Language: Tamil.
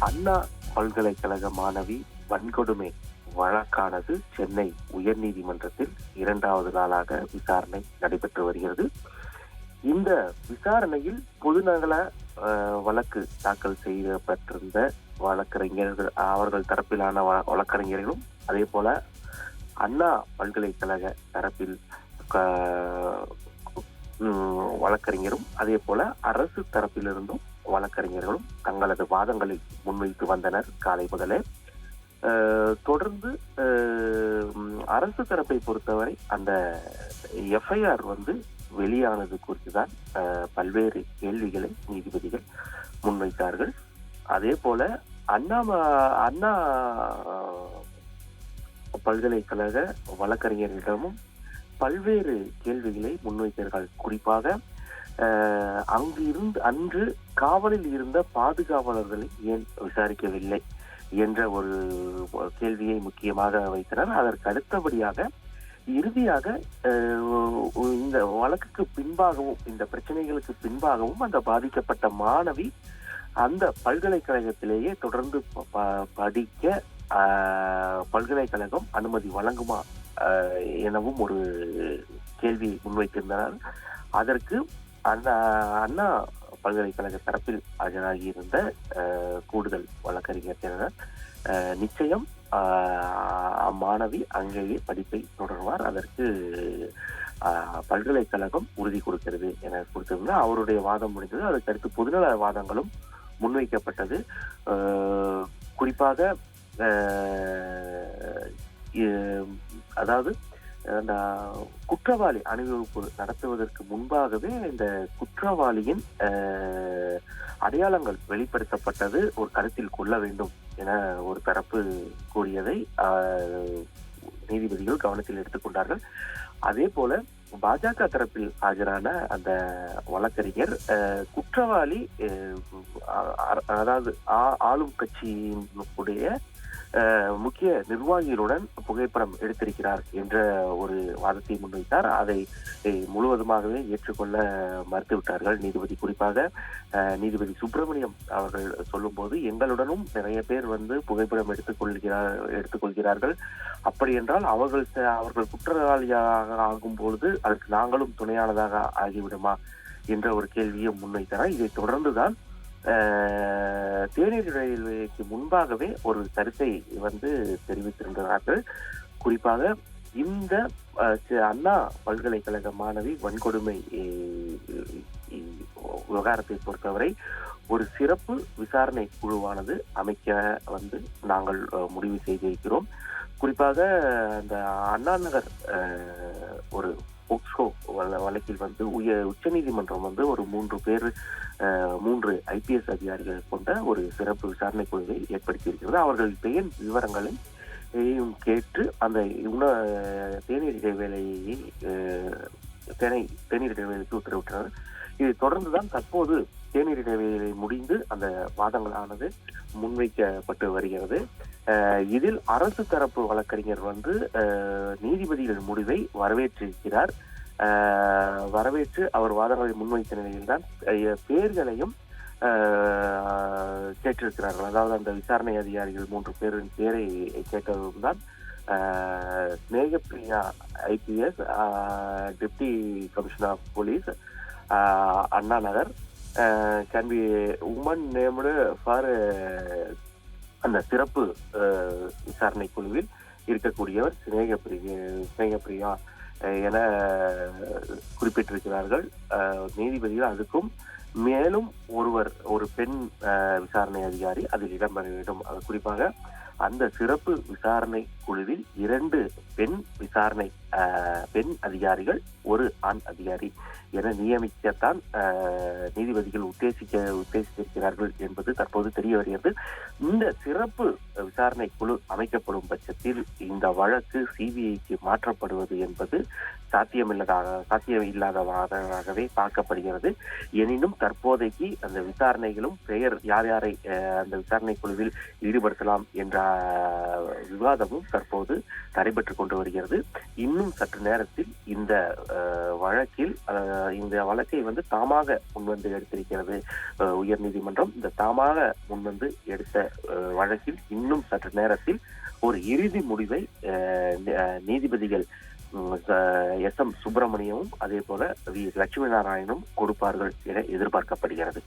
அண்ணா பல்கலைக்கழக மாணவி வன்கொடுமை வழக்கானது சென்னை உயர்நீதிமன்றத்தில் இரண்டாவது நாளாக விசாரணை நடைபெற்று வருகிறது. இந்த விசாரணையில் பொதுநல வழக்கு தாக்கல் செய்யப்பட்டிருந்த வழக்கறிஞர்கள் அவர்கள் தரப்பிலான வ- வழக்கறிஞர்களும் அதே போல அண்ணா பல்கலைக்கழக தரப்பில் க- வழக்கறிஞரும் அதே போல அரசு தரப்பிலிருந்தும் வழக்கறிஞர்களும் தங்களது வாதங்களை முன்வைத்து வந்தனர் காலை முதலே. தொடர்ந்து அரசு தரப்பை பொறுத்தவரை அந்த எஃப்ஐஆர் வந்து வெளியானது குறித்துதான் தான் பல்வேறு கேள்விகளை நீதிபதிகள் முன்வைத்தார்கள். அதே போல அண்ணா அண்ணா பல்கலைக்கழக வழக்கறிஞர்களிடமும் பல்வேறு கேள்விகளை முன்வைத்தார்கள். குறிப்பாக அங்கு இருந்து அன்று காவலில் இருந்த பாதுகாவலர்களை ஏன் விசாரிக்கவில்லை என்ற ஒரு கேள்வியை முக்கியமாக வைத்தனர். அதற்கு அடுத்தபடியாக இறுதியாக இந்த வழக்குக்கு பின்பாகவும் இந்த பிரச்சனைகளுக்கு பின்பாகவும் அந்த பாதிக்கப்பட்ட மாணவி அந்த பல்கலைக்கழகத்திலேயே தொடர்ந்து ப- ப- படிக்க பல்கலைக்கழகம் அனுமதி வழங்குமா எனவும் ஒரு கேள்வி முன்வைத்திருந்தனர் அதற்கு அண்ணா அண்ணா பல்கலைக்கழக தரப்பில் ஆஜராகி இருந்த கூடுதல் வழக்கறிஞர் ஆஹ், நிச்சயம் அம்மாணவி அங்கேயே படிப்பை தொடர்வார். அதற்கு பல்கலைக்கழகம் உறுதி கொடுக்கிறது என கொடுத்திருந்தா அவருடைய வாதம் முடிந்தது. அதுக்கடுத்து புதுநல பொதுநல வாதங்களும் முன்வைக்கப்பட்டது. குறிப்பாக அதாவது குற்றவாளி அணிவகுப்பு நடத்துவதற்கு முன்பாகவே இந்த குற்றவாளியின் அடையாளங்கள் வெளிப்படுத்தப்பட்டது ஒரு கருத்தில் கொள்ள வேண்டும் என ஒரு தரப்பு கூறியதை நீதிபதிகள் கவனத்தில் எடுத்துக்கொண்டார்கள். அதே போல பாஜக தரப்பில் ஆஜரான அந்த வழக்கறிஞர் குற்றவாளி அ- அதாவது ஆ- ஆளும் கட்சியினுடைய முக்கிய நிர்வாகிகளுடன் புகைப்படம் எடுத்திருக்கிறார் என்ற ஒரு வாதத்தை முன்வைத்தார். அதை முழுவதுமாகவே ஏற்றுக்கொள்ள மறுத்துவிட்டார்கள். நீதிபதி குறிப்பாக நீதிபதி சுப்பிரமணியம் அவர்கள் சொல்லும்போது எங்களுடனும் நிறைய பேர் வந்து புகைப்படம் எடுத்துக்கொள்கிறார் எடுத்துக்கொள்கிறார்கள். அப்படி என்றால் அவர்கள் அவர்கள் குற்றவாளியாக ஆகும் பொழுது அதற்கு நாங்களும் துணையானதாக ஆகிவிடுமா என்ற ஒரு கேள்வியை முன்வைத்தனர் இதை தொடர்ந்துதான் தேநீர் ரயில்வேக்கு முன்பாகவே ஒரு கருத்தை வந்து தெரிவித்திருந்தார்கள் குறிப்பாக இந்த அண்ணா பல்கலைக்கழக மாணவி வன்கொடுமை விவகாரத்தை பொறுத்தவரை ஒரு சிறப்பு விசாரணை குழுவானது அமைக்க வந்து நாங்கள் முடிவு செய்திருக்கிறோம். குறிப்பாக அந்த அண்ணா நகர் ஒரு போக்சோ வழக்கில் வந்து உய உச்சநீதிமன்றம் வந்து ஒரு மூன்று பேர் மூன்று ஐபிஎஸ் அதிகாரிகள் கொண்ட ஒரு சிறப்பு விசாரணை குழுவை ஏற்படுத்தியிருக்கிறது. அவர்கள் பெயர் விவரங்களை கேட்டு அந்த உண தேநீர் இடைவேளையை தேனை தேநீர் இடைவேளைக்கு உத்தரவிட்டனர். இதை தொடர்ந்துதான் தற்போது தேநீர் இடைவேளை முடிந்து அந்த வாதங்களானது முன்வைக்கப்பட்டு வருகிறது. இதில் அரசு தரப்பு வழக்கறிஞர் வந்து நீதிபதிகள் முடிவை வரவேற்றிருக்கிறார். வரவேற்று அவர் வாதங்களை முன்வைத்த நிலையில்தான் பேர்களையும் கேட்டிருக்கிறார்கள். அதாவது அந்த விசாரணை அதிகாரிகள் மூன்று பேரின் பேரை கேட்டதும் தான் Snehapriya IPS deputy commissioner of police Anna Nagar can be woman named for அந்த சிறப்பு uh, விசாரணை குழுவில் இருக்கக்கூடியவர் சினேகப்பிரியா சினேகப்பிரியா uh, என குறிப்பிட்டிருக்கிறார்கள். Uh, நீதிபதிகள் அதுக்கும் மேலும் ஒருவர் ஒரு பெண் விசாரணை அதிகாரி அதில் இடம்பெற வேண்டும். குறிப்பாக அந்த சிறப்பு விசாரணை குழுவில் இரண்டு பெண் விசாரணை பெண் அதிகாரிகள் ஒரு ஆண் அதிகாரி என நியமிக்கத்தான் நீதிபதிகள் உத்தேசிக்க உத்தேசித்திருக்கிறார்கள் என்பது தற்போது தெரிய வருகிறது இந்த சிறப்பு விசாரணை குழு அமைக்கப்படும் பட்சத்தில் இந்த வழக்கு சிபிஐக்கு மாற்றப்படுவது என்பது சாத்தியமில்லதாக சாத்தியம் இல்லாதவாகவே பார்க்கப்படுகிறது. எனினும் தற்போதைக்கு அந்த விசாரணைகளும் பெயர் யார் யாரை அந்த விசாரணை குழுவில் ஈடுபடுத்தலாம் என்ற விவாதமும் தற்போது நடைபெற்று கொண்டு வருகிறது. இன்னும் சற்று நேரத்தில் இந்த வழக்கில் இந்த வழக்கை வந்து தாமாக முன்வந்து எடுத்திருக்கிறது உயர் உயர்நீதிமன்றம் இந்த தாமாக முன்வந்து எடுத்த வழக்கில் இன்னும் சற்று நேரத்தில் ஒரு இறுதி முடிவை நீதிபதிகள் எஸ் எம் சுப்பிரமணியமும் அதே போல வி. லட்சுமி நாராயணனும் கொடுப்பார்கள் என எதிர்பார்க்கப்படுகிறது.